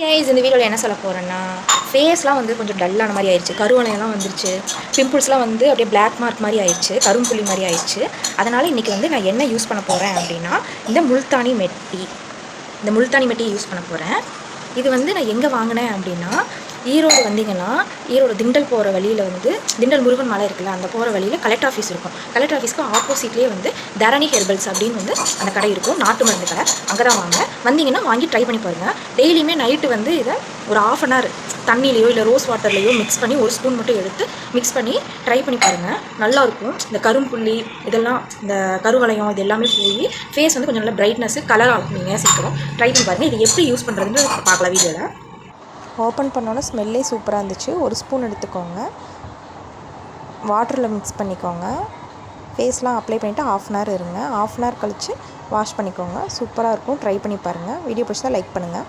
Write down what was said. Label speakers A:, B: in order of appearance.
A: Case இந்த வீடியோவில் என்ன சொல்ல போகிறேன்னா ஃபேஸ்லாம் வந்து கொஞ்சம் டல்லான மாதிரி ஆயிடுச்சு கருவணையெல்லாம் வந்துருச்சு. பிம்பிள்ஸ்லாம் வந்து அப்படியே பிளாக் மார்க் மாதிரி ஆயிடுச்சு கரும்புள்ளி மாதிரி ஆயிடுச்சு அதனால் இன்றைக்கி வந்து நான் என்ன யூஸ் பண்ண போகிறேன் அப்படின்னா இந்த முல்தானி மெட்டி. இந்த முல்தானி மெட்டி யூஸ் பண்ண போகிறேன் இது வந்து நான் எங்கே வாங்கினேன் அப்படின்னா ஈரோடு வந்தீங்கன்னா ஈரோடு திண்டல் போகிற வழியில் வந்து திண்டல் முருகன் மலை இருக்குல்ல அந்த போகிற வழியில் கலெக்டர் ஆஃபீஸ் இருக்கும். கலெக்டர் ஆஃபீஸ்க்கு ஆப்போசிட்லேயே வந்து தரணி ஹெர்பல்ஸ் அப்படின்னு வந்து அந்த கடை இருக்கும். நாட்டு மருந்து கடை. அங்கே தான் வாங்க. வந்தீங்கன்னா வாங்கி ட்ரை பண்ணி பாருங்கள் டெய்லியுமே நைட்டு வந்து இதை ஒரு ஆஃப் அன் ஹவர் தண்ணியிலையோ இல்லை ரோஸ் வாட்டர்லையோ மிக்ஸ் பண்ணி ஒரு ஸ்பூன் மட்டும் எடுத்து மிக்ஸ் பண்ணி ட்ரை பண்ணி பாருங்கள் நல்லாயிருக்கும் இந்த கரும்புள்ளி இதெல்லாம் இந்த கருவளையம் இது எல்லாமே போய் ஃபேஸ் வந்து கொஞ்சம் நல்லா பிரைட்னஸ் கலர் ஆகுவீங்க சீக்கிரம் ட்ரை பண்ணி பாருங்கள் இது எப்படி யூஸ் பண்ணுறதுன்னு பார்க்கலாம் வீடியோவில்
B: ஓப்பன் பண்ணோன்னே ஸ்மெல்லே சூப்பராக இருந்துச்சு. ஒரு ஸ்பூன் எடுத்துக்கோங்க. வாட்டரில் மிக்ஸ் பண்ணிக்கோங்க. ஃபேஸ்லாம் அப்ளை பண்ணிவிட்டு ஆஃப் அன் ஹவர் இருங்க. ஆஃப் அன் ஹவர் கழித்து வாஷ் பண்ணிக்கோங்க. சூப்பராக இருக்கும். ட்ரை பண்ணி பாருங்கள் வீடியோ பிடிச்சா லைக் பண்ணுங்கள்